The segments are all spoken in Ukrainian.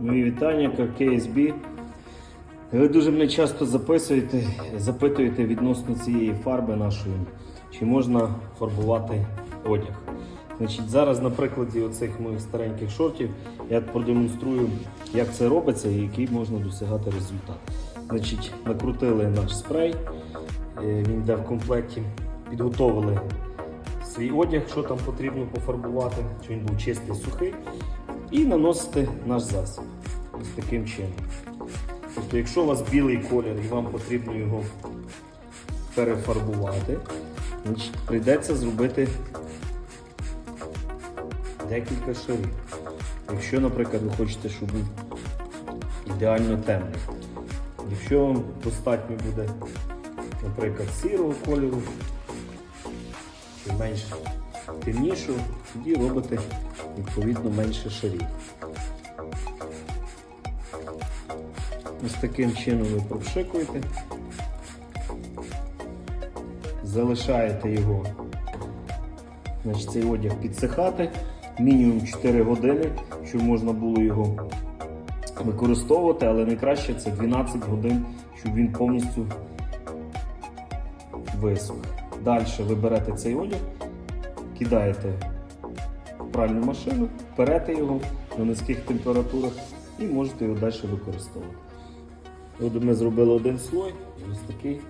Мої вітання, KSB. Ви дуже мене часто записуєте, запитуєте відносно цієї фарби нашої, чи можна фарбувати одяг. Значить, зараз на прикладі оцих моїх стареньких шортів я продемонструю, як це робиться і який можна досягати результат. Значить, накрутили наш спрей, е, він йде в комплекті, підготовили свій одяг, що там потрібно пофарбувати, чи він був чистий, сухий, і наносити наш засіб. Ось таким чином. Тобто, якщо у вас білий колір і вам потрібно його перефарбувати, значить, прийдеться зробити декілька шарів. Якщо, наприклад, ви хочете, щоб був ідеально темний. Якщо вам достатньо буде, наприклад, сірого кольору, менш темнішого, тоді робите відповідно менше шарів. Ось таким чином ви пропшикуєте, залишаєте його, значить, цей одяг підсихати мінімум 4 години, щоб можна було його використовувати, але найкраще це 12 годин, щоб він повністю висох. Далі ви берете цей одяг, кидаєте в пральну машину, перете його на низьких температурах і можете його далі використовувати. От ми зробили один слой ось такий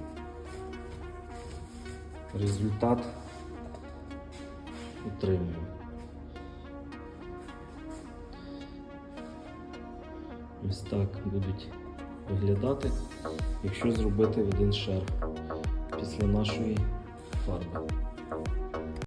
результат отримуємо. Ось так будуть виглядати, якщо зробити один шар після нашої Phật